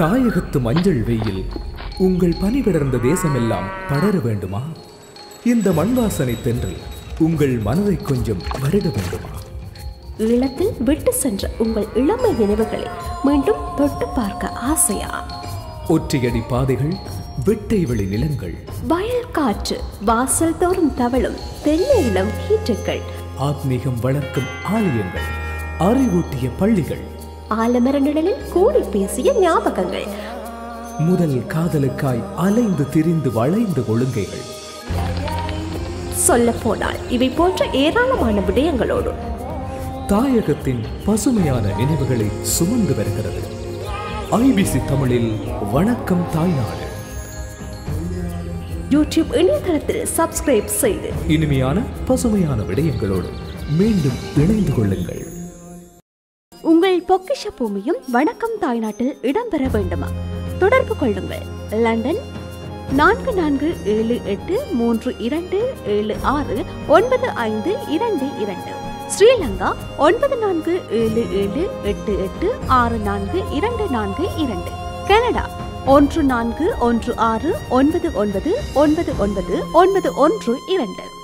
தாயகத்து மஞ்சள் வெயில். உங்கள் பனிவிடர்ந்த தேசமெல்லாம் படர வேண்டுமா? இந்த மண் வாசனை தென்றல் உங்கள் மனதை கொஞ்சம் வருட வேண்டுமா? ஈழத்தில் விட்டு சென்ற உங்கள் இளமை நினைவுகளை மீண்டும் தொட்டு பார்க்க ஆசையா? ஒற்றையடி பாதைகள் வெட்டை வெளி நிலங்கள். வயல் காற்று வாசல் தோறும் தவழும் தென்னை இளம் கீற்றுக்கள். ஆத்மீகம் வளர்க்கும் ஆலயங்கள் அறிவூட்டிய பள்ளிகள். ஆலமர நிழலில் கூடி பேசிய ஞாபகங்கள். முதல் காதலுக்காய் அலைந்து திரிந்து வளைந்த ஒழுங்கைகள். சொல்ல போனால் இவை போன்ற ஏராளமான விடயங்களோடு. தாயகத்தின் பசுமையான நினைவுகளை சுமந்து வருகிறது. ஐபிசி தமிழில் வணக்கம் தாய்நாடு. யூடியூப் இணையதளத்தில் சப்ஸ்கிரைப் செய்து. இனிமையான பசுமையான விடயங்களோடு மீண்டும் இணைந்து கொள்ளுங்கள். பொக்கிஷ பூமியும் வணக்கம் தாய்நாட்டில் இடம்பெற வேண்டுமா? தொடர்பு கொள்ளுங்கள். லண்டன் நான்கு நான்கு ஏழு எட்டு மூன்று இரண்டு ஏழு ஆறு ஒன்பது ஐந்து இரண்டு இரண்டு. ஸ்ரீலங்கா ஒன்பது நான்கு ஏழு ஏழு எட்டு எட்டு ஆறு நான்கு இரண்டு நான்கு இரண்டு. கனடா ஒன்று நான்கு ஒன்று ஆறு ஒன்பது ஒன்பது ஒன்பது ஒன்பது ஒன்பது ஒன்று இரண்டு.